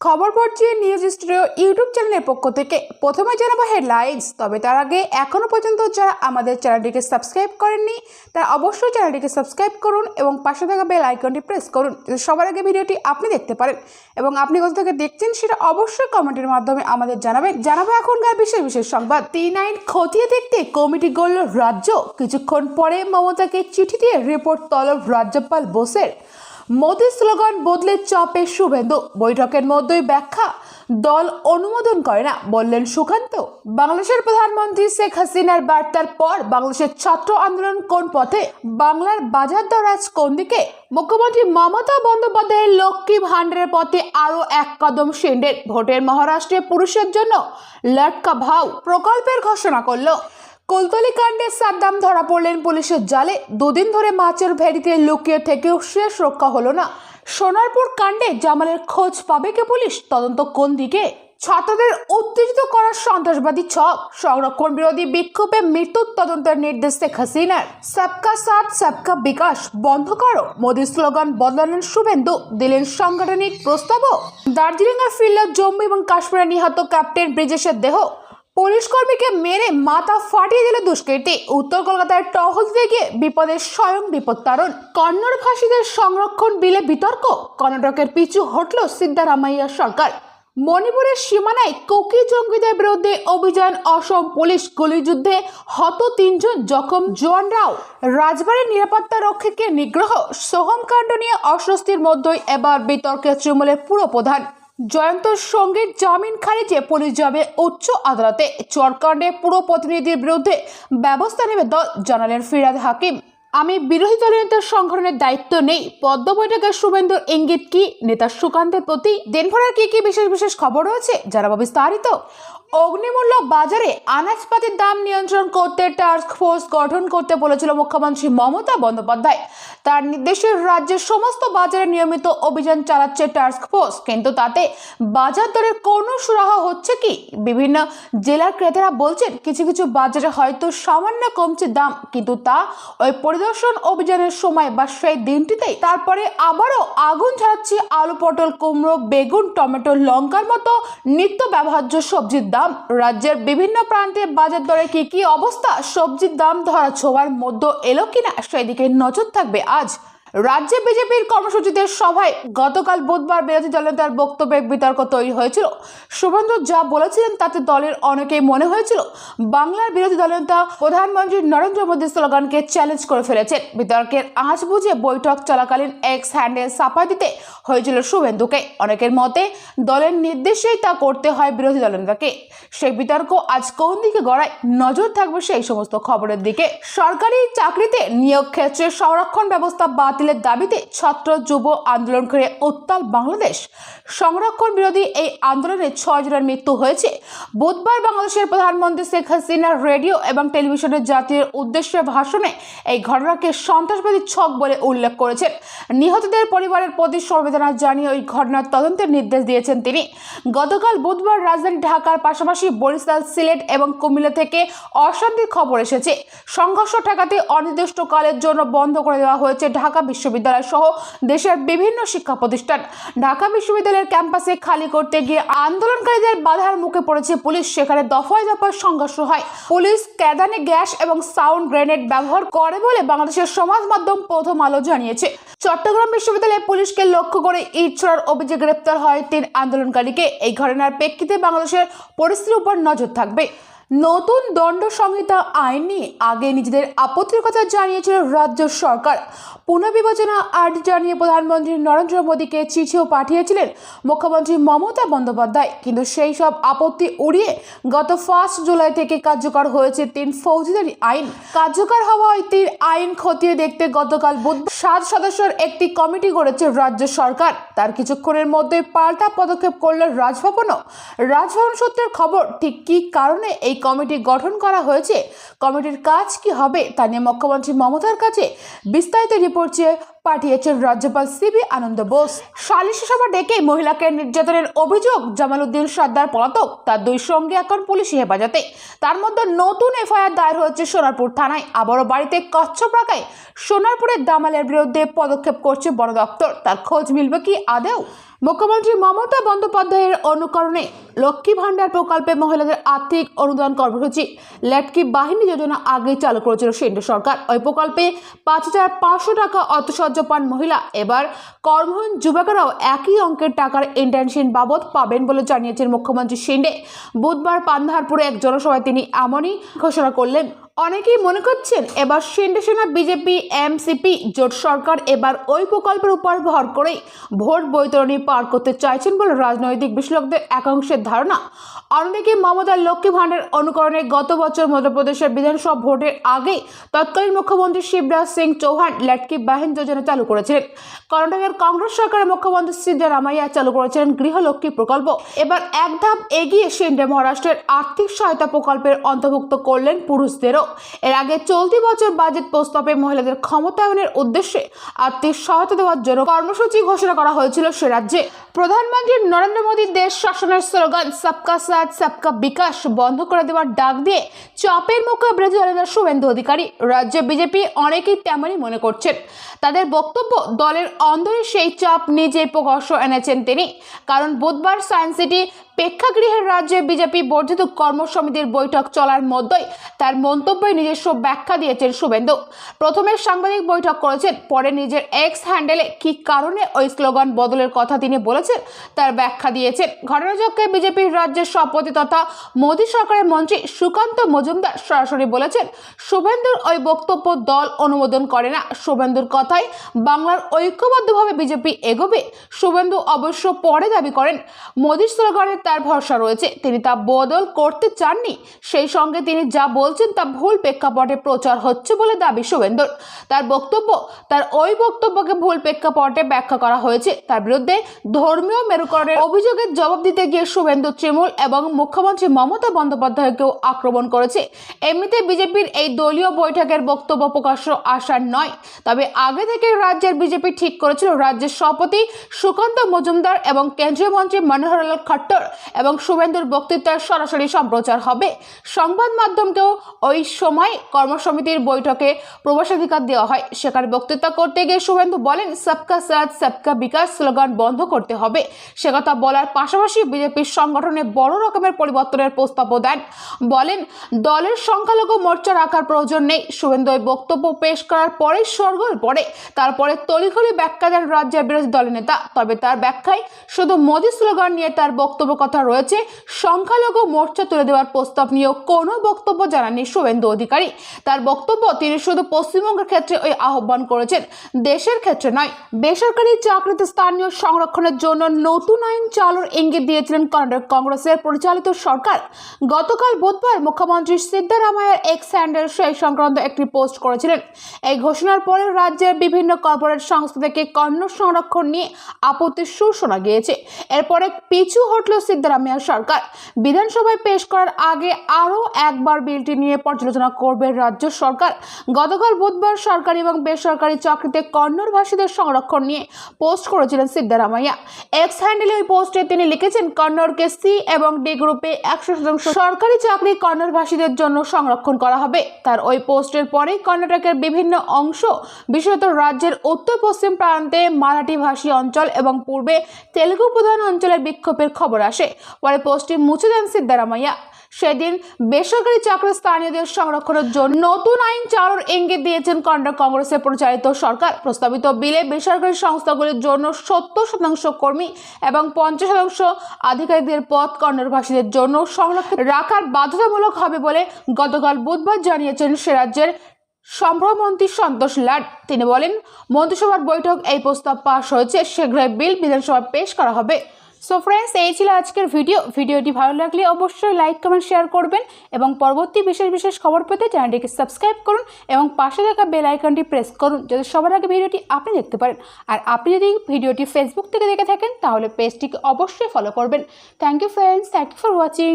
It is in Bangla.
খবর পড়ছি নিউজ স্টুডিও ইউটিউব চ্যানেলের পক্ষ থেকে। প্রথমে জানাব হেডলাইন্স, তবে তার আগে এখনও পর্যন্ত যারা আমাদের চ্যানেলটিকে সাবস্ক্রাইব করেননি, তারা অবশ্যই চ্যানেলটিকে সাবস্ক্রাইব করুন এবং পাশে থাকা বেল আইকনটি প্রেস করুন সবার আগে ভিডিওটি আপনি দেখতে পারেন। এবং আপনি কোথা থেকে দেখছেন সেটা অবশ্যই কমেন্টের মাধ্যমে আমাদের জানাবেন। জানাব এখনকার বিশেষ বিশেষ সংবাদ। তিন আইন খতিয়ে দেখতে কমিটি গড়ল রাজ্য। কিছুক্ষণ পরে মমতাকে চিঠি দিয়ে রিপোর্ট তলব রাজ্যপাল বোসের। মোদি স্লোগান বদলে চাপে শুভেন্দু। বৈঠকের মধ্যেই ব্যাখ্যা। দল অনুমোদন করে না, বললেন সুকান্ত। বাংলাদেশের প্রধানমন্ত্রী শেখ হাসিনার বার্তার পর বাংলাদেশের ছাত্র আন্দোলন কোন পথে? বাংলার বাজার দর আজ কোন দিকে? মুখ্যমন্ত্রী মমতা বন্দ্যোপাধ্যায়ের লক্ষ্মী ভাণ্ডারের পথে আরও এক কদম সেন্ডের ভোটের মহারাষ্ট্রে পুরুষের জন্য লটকা ভাও প্রকল্পের ঘোষণা করল। কুলতলি কাণ্ডে সাদ্দাম ধরা পড়লেন পুলিশের জালে। দুদিন ধরে মাছের ভেড়িতে লুকিয়ে থেকেও শেষ রক্ষা হলো না। সোনারপুর কাণ্ডে জামালের খোঁজ পাবে কে পুলিশ? তদন্ত কোন দিকে? ছাত্রদের উত্তেজিত করার সন্ত্রাসবাদী ছক। সংরক্ষণ বিরোধী বিক্ষোভে মৃত্যুর তদন্তের নির্দেশ শেখ হাসিনার। সাবকা সাথ, সাবকা বিকাশ, বন্ধ করো। মোদী স্লোগান বদলালেন শুভেন্দু। দিলেন সাংগঠনিক প্রস্তাবও। দার্জিলিংয়ে ফিরল জম্মু এবং কাশ্মীরে নিহত ক্যাপ্টেন ব্রিজেশের দেহ। পুলিশ কর্মীকে মেরে মাথা ফাটিয়ে দিল দুষ্কৃতী। উত্তর কলকাতায় টহল গিয়ে বিপদের স্বয়ং বিপত্তারণ। কন্নড় ভাষীদের সংরক্ষণ বিলে বিতর্ক। কর্ণাটকের পিছু হটল সিদ্ধারামাইয়া সরকার। মণিপুরের সীমানায় কোকি জঙ্গিদের বিরুদ্ধে অভিযান, অসম পুলিশ গুলিযুদ্ধে হত তিনজন জখম জোয়ান রাও। রাজবাড়ির নিরাপত্তা রক্ষীকে নিগ্রহ, সোহম কাণ্ড নিয়ে অস্বস্তির মধ্যেই এবার বিতর্কে তৃণমূলের পুরো প্রধান। জয়ন্ত সঙ্গে জামিন খারিজে পুলিশ যাবে উচ্চ আদালতে। চরকাণ্ডে পুরো প্রতিনিধির বিরুদ্ধে ব্যবস্থা নেবে দল, জানালেন ফিরাদ হাকিম। আমি বিরোধী দলের নেতার সংগঠনের দায়িত্ব নেই। পদ্ম বৈঠকের শুভেন্দুর ইঙ্গিত কি? নেতা সুকান্তের প্রতি দিনভরের কি কি বিশেষ বিশেষ খবর রয়েছে? জানাব বিস্তারিত। অগ্নিমূল্য বাজারে আনাজপাতির দাম নিয়ন্ত্রণ করতে টাস্ক ফোর্স গঠন করতে বলেছিল মুখ্যমন্ত্রী মমতা বন্দ্যোপাধ্যায়। তার নির্দেশে রাজ্যের সমস্ত বাজারে নিয়মিত অভিযান চালাচ্ছে টাস্ক ফোর্স কিন্তু তাতে বাজার দরের কোনো সুরাহা হচ্ছে কি? বিভিন্ন জেলার ক্রেতারা বলছেন, কিছু কিছু বাজারে হয়তো সামান্য কমছে দাম, কিন্তু তা ওই পরিদর্শন অভিযানের সময় বা সেই দিনটিতেই তারপরে আবারও আগুন ছাড়াচ্ছে আলু, পটল, কুমড়ো, বেগুন, টমেটো, লঙ্কার মতো নিত্য ব্যবহার্য সবজির দাম। রাজ্যের বিভিন্ন প্রান্তে বাজার দরে কি কি অবস্থা, সবজির দাম ধরা ছোঁয়ার মধ্য এলো কিনা, সেদিকে নজর থাকবে আজ রাজ্যে বিজেপির কর্মসূচিতে সভায় গতকাল বুধবার বিরোধী দলের তার বক্তব্যে বিতর্ক তৈরি হয়েছিল। শুভেন্দু যা বলেছিলেন তাতে দলের অনেকেই মনে হয়েছিল। বাংলার বিরোধী দলনেতা প্রধানমন্ত্রী নরেন্দ্র মোদী স্লোগানকে চ্যালেঞ্জ করে ফেলেছেন। বিতর্কের আঁচ বুঝে বৈঠক চলাকালীন এক্স হ্যান্ডেল সাফা দিতে হয়েছিল শুভেন্দুকে। অনেকের মতে, দলের নির্দেশেই তা করতে হয় বিরোধী দলনেতাকে সেই বিতর্ক আজ কোন দিকে গড়ায় নজর থাকবে সেই সমস্ত খবরের দিকে। সরকারি চাকরিতে নিয়োগ ক্ষেত্রে সংরক্ষণ ব্যবস্থা বাতিলের দাবিতে ছাত্র যুব আন্দোলন করে উত্তাল বাংলাদেশ। সংরক্ষণ বিরোধী এই আন্দোলনে ছয় জনের মৃত্যু হয়েছে। বুধবার বাংলাদেশের প্রধানমন্ত্রী শেখ হাসিনার রেডিও এবং টেলিভিশনের জাতীয় উদ্দেশ্যে ভাষণে এই ঘটনাকে সন্ত্রাসবাদী ছক বলে উল্লেখ করেছেন। নিহতদের পরিবারের প্রতি সমবেদনা জানিয়ে ওই ঘটনার তদন্তের নির্দেশ দিয়েছেন তিনি। গতকাল বুধবার রাজধানী ঢাকার পাশাপাশি বরিশাল, সিলেট এবং কুমিল্লা থেকে অশান্তির খবর এসেছে। সংঘর্ষ ঠেকাতে অনির্দিষ্টকালের জন্য বন্ধ করে দেওয়া হয়েছে ঢাকা বিশ্ববিদ্যালয় সহ দেশের বিভিন্ন শিক্ষা প্রতিষ্ঠান। ঢাকা বিশ্ববিদ্যালয়ের ক্যাম্পাসে খালি করতে গিয়ে আন্দোলনকারীদের বাধার মুখে পড়েছে পুলিশ। সেখানে দফায় দফায় সংঘর্ষ হয়। পুলিশ ক্যাদানে গ্যাস এবং সাউন্ড গ্রেনেড ব্যবহার করে বলে বাংলাদেশের সমাজ মাধ্যম প্রথম আলো জানিয়েছে। চট্টগ্রাম বিশ্ববিদ্যালয়ে পুলিশকে লক্ষ্য করে ইট ছোড়ার অভিযোগে গ্রেপ্তার হয় তিন আন্দোলনকারীকে। এই ঘটনার প্রেক্ষিতে বাংলাদেশের পরিস্থিতির উপর নজর থাকবে। নতুন দণ্ড সংহিতা আইন নিয়ে আগে নিজেদের আপত্তির কথা জানিয়েছিল রাজ্য সরকার। পুনর্বিবেচনা আর্ট জানিয়ে প্রধানমন্ত্রী নরেন্দ্র মোদীকে চিঠিও পাঠিয়েছিলেন মুখ্যমন্ত্রী মমতা বন্দ্যোপাধ্যায়। কিন্তু সেই সব আপত্তি উড়িয়ে গত ফার্স্ট জুলাই থেকে কার্যকর হয়েছে তিন ফৌজদারি আইন। কার্যকর হওয়া ওই তিন আইন খতিয়ে দেখতে গতকাল বুধবার সাত সদস্যের একটি কমিটি গড়েছে রাজ্য সরকার। তার কিছুক্ষণের মধ্যে পাল্টা পদক্ষেপ করল রাজভবনও। রাজভবন সূত্রের খবর, ঠিক কী কারণে এই কমিটি গঠন করা হয়েছে। কমিটির কাজ কি হবে তা নিয়ে মুখ্যমন্ত্রী মমতার কাছে বিস্তারিত রিপোর্ট চেয়ে পাঠিয়েছেন রাজ্যপাল সিবি আনন্দ বোস। সালিশি সভা ডেকে মহিলাকে নির্যাতনের অভিযোগ জামালউদ্দিন সর্দার পলাতক, তার দুই সঙ্গে এখন পুলিশি হেফাজতে। তার মধ্যে নতুন এফআইআর দায়ের হয়েছে সোনারপুর থানায়। আবারও বাড়িতে কচ্ছপ রাখায় সোনারপুরের দামালের বিরুদ্ধে পদক্ষেপ করছে বন দপ্তর। তার খোঁজ মিলবে কি আদেও মুখ্যমন্ত্রী মমতা বন্দ্যোপাধ্যায়ের অনুকরণে লক্ষ্মী ভাণ্ডার প্রকল্পে মহিলাদের আর্থিক অনুদান কর্মসূচি। ল্যাটকি বাহিনী যোজনা আগেই চালু করেছিল কেন্দ্র সরকার। ওই প্রকল্পে পাঁচ হাজার পাঁচশো টাকা অর্থসহ্য পান মহিলা, এবার কর্মহীন যুবকেরাও একই অঙ্কের টাকার ইন্টার্নশিপ বাবদ পাবেন বলে জানিয়েছেন মুখ্যমন্ত্রী শিন্ডে। বুধবার পান্ধারপুরে এক জনসভায় তিনি এমনই ঘোষণা করলেন। অনেকেই মনে করছেন এবার সেনা, বিজেপি, এমসিপি, জোট সরকার এবার ওই প্রকল্পের উপর ভর করেই ভোট বৈতরণী পার করতে চাইছেন বলে রাজনৈতিক বিশ্লেষকদের একাংশের ধারণা। অন্যদিকে মমতার লক্ষ্মী ভাণ্ডার অনুকরণে গত বছর মধ্যপ্রদেশের বিধানসভা ভোটের আগে তৎকালীন মুখ্যমন্ত্রী শিবরাজ সিং চৌহান ল্যাটকি বাহিনী যোজনা চালু করেছিলেন। কর্ণাটকের কংগ্রেস সরকারের মুখ্যমন্ত্রী সিদ্ধারামাইয়া চালু করেছিলেন গৃহলক্ষ্মী প্রকল্প। এবার এক ধাপ এগিয়ে শিন্ডে মহারাষ্ট্রের আর্থিক সহায়তা প্রকল্পের অন্তর্ভুক্ত করলেন পুরুষদেরও। এর আগে চলতি বছর বাজেট প্রস্তাবে মহিলাদের ক্ষমতায়নের উদ্দেশ্যে আর্থিক সহায়তা দেওয়ার জন্য কর্মসূচি ঘোষণা করা হয়েছিল সে রাজ্যে। প্রধানমন্ত্রী নরেন্দ্র মোদী দেশ শাসনের স্লোগান, সবকা সাথ, সবকা বিকাশ বন্ধ করে দেওয়ার ডাক দিয়ে চাপের মুখে বিরোধী দলের শুভেন্দু অধিকারী। রাজ্যে বিজেপি অনেকেই তেমনই মনে করছেন। তাদের বক্তব্য, দলের অন্দরে সেই চাপ নিজেই প্রকাশ্য এনেছেন তিনি। কারণ বুধবার সায়েন্স সিটি প্রেক্ষাগৃহের রাজ্যে বিজেপি বর্ধিত কর্মসমিতির বৈঠক চলার মধ্যেই তার মন্তব্যে নিজস্ব ব্যাখ্যা দিয়েছেন শুভেন্দু। প্রথমে সাংবাদিক বৈঠক করেছেন, পরে নিজের এক্স হ্যান্ডেলে কী কারণে ওই স্লোগান বদলের কথা তিনি বলেছেন তার ব্যাখ্যা দিয়েছেন। ঘটনাচক্রে বিজেপির রাজ্যের সভাপতি তথা মোদী সরকারের মন্ত্রী সুকান্ত মজুমদার সরাসরি বলেছেন, শুভেন্দুর ওই বক্তব্য দল অনুমোদন করে না। শুভেন্দুর কথায় বাংলার ঐক্যবদ্ধভাবে বিজেপি এগোবে, শুভেন্দু অবশ্য পরে দাবি করেন। মোদীর স্লোগানে তার ভরসা রয়েছে। তিনি তা বদল করতে চাননি। সেই সঙ্গে তিনি যা বলছেন তা ভুল প্রেক্ষাপটে প্রচার হচ্ছে বলে দাবি শুভেন্দুর। তার বক্তব্য, তার ওই বক্তব্যকে ভুল প্রেক্ষাপটে ব্যাখ্যা করা হয়েছে। তার বিরুদ্ধে ধর্মীয় মেরুকরণের অভিযোগের জবাব দিতে গিয়ে শুভেন্দু তৃণমূল এবং মুখ্যমন্ত্রী মমতা বন্দ্যোপাধ্যায়কেও আক্রমণ করেছে। এমনিতে বিজেপির এই দলীয় বৈঠকের বক্তব্য প্রকাশ্য আসার নয়। তবে আগে থেকে রাজ্যের বিজেপি ঠিক করেছিল। রাজ্যের সভাপতি সুকান্ত মজুমদার এবং কেন্দ্রীয় মন্ত্রী মনোহরলাল খট্টর এবং শুভেন্দুর বক্তৃতার সরাসরি সম্প্রচার হবে। সংবাদ মাধ্যমকেও ওই সময় কর্মসমিতির বৈঠকে প্রবেশাধিকার দেওয়া হয়। সেখানে বক্তৃতা করতে গিয়ে শুভেন্দু বলেন, সবকা সাথ, সবকা বিকাশ স্লোগান বন্ধ করতে হবে। সে কথা বলার পাশাপাশি বিজেপির সংগঠনে বড় রকমের পরিবর্তনের প্রস্তাবও দেন। বলেন, দলের সংখ্যালঘু মোর্চা রাখার প্রয়োজন নেই। শুভেন্দু বক্তব্য পেশ করার পরেই সরগোল পড়ে। তারপরে তলিঘলি ব্যাখ্যা দেন রাজ্যের বিরোধী দলের নেতা। তবে তার ব্যাখ্যায় শুধু মোদী স্লোগান নিয়ে তার বক্তব্য কথা রয়েছে, সংখ্যালঘু মোর্চা তুলে দেওয়ার প্রস্তাব নিয়েও কোনো বক্তব্য জানাননি শুভেন্দু অধিকারী। তার বক্তব্য তিনি শুধু পশ্চিমবঙ্গের ক্ষেত্রে ওই আহ্বান করেছেন, দেশের ক্ষেত্রে নয়, বেসরকারি চাকরিতে স্থানীয় সংরক্ষণের জন্য নতুন আইন চালুর ইঙ্গিত দিয়েছিলেন কংগ্রেসের পরিচালিত সরকার। গতকাল বুধবার মুখ্যমন্ত্রী সিদ্ধারামায়ের এক্স হ্যান্ডেল সেই সংক্রান্ত একটি পোস্ট করেছিলেন। এই ঘোষণার পরে রাজ্যের বিভিন্ন কর্পোরেট সংস্থা থেকে কন্নড় সংরক্ষণ নিয়ে আপত্তির সুর শোনা গিয়েছে। এরপরে পিছু হটল সিদ্ধারামাইয়া সরকার। বিধানসভায় পেশ করার আগে আরও একবার বিলটি নিয়ে পর্যালোচনা করবে রাজ্য সরকার। গতকাল বুধবার সরকারি এবং বেসরকারি চাকরিতে কন্নড় ভাষীদের সংরক্ষণ নিয়ে পোস্ট করেছিলেন সিদ্ধারামাইয়া এক্স হ্যান্ডেলে ওই পোস্টে তিনি লিখেছেন, কন্নড়কে সি এবং ডি গ্রুপে একশো শতাংশ সরকারি চাকরি কন্নড় ভাষীদের জন্য সংরক্ষণ করা হবে। তার ওই পোস্টের পরেই কর্ণাটকের বিভিন্ন অংশ, বিশেষত রাজ্যের উত্তর পশ্চিম প্রান্তে মারাঠি ভাষী অঞ্চল এবং পূর্বে তেলুগু প্রধান অঞ্চলের বিক্ষোভের খবর আসে। পরে পোস্টটি মুছে দেন সিদ্ধারামাইয়া সেদিন বেসরকারি চাকরি স্থানীয়দের সংরক্ষণের জন্য নতুন আইন চালুর ইঙ্গিত দিয়েছেন কর্ণাটক কংগ্রেসের পরিচালিত সরকার। প্রস্তাবিত বিলে বেসরকারি সংস্থাগুলির জন্য সত্তর শতাংশ কর্মী এবং পঞ্চাশ শতাংশ আধিকারিকদের পদ কর্ণাটকভাষীদের জন্য সংরক্ষণ রাখার বাধ্যতামূলক হবে বলে গতকাল বুধবার জানিয়েছেন সে রাজ্যের সম্ভ্রমন্ত্রী সন্তোষ লাড। তিনি বলেন, মন্ত্রিসভার বৈঠক এই প্রস্তাব পাশ হয়েছে। শীঘ্রই বিল বিধানসভায় পেশ করা হবে। সো ফ্রেন্ডস এই ছিল আজকের ভিডিও ভিডিওটি ভালো লাগলে অবশ্যই লাইক কমেন্ট শেয়ার করবেন এবং পরবর্তী বিশেষ বিশেষ খবর পেতে চ্যানেলটিকে সাবস্ক্রাইব করুন এবং পাশে থাকা বেল আইকনটি প্রেস করুন যাতে সবার আগে ভিডিওটি আপনি দেখতে পারেন। আর আপনি যদি ভিডিওটি ফেসবুক থেকে দেখে থাকেন, তাহলে পেজটিকে অবশ্যই ফলো করবেন। Thank you friends thank you for watching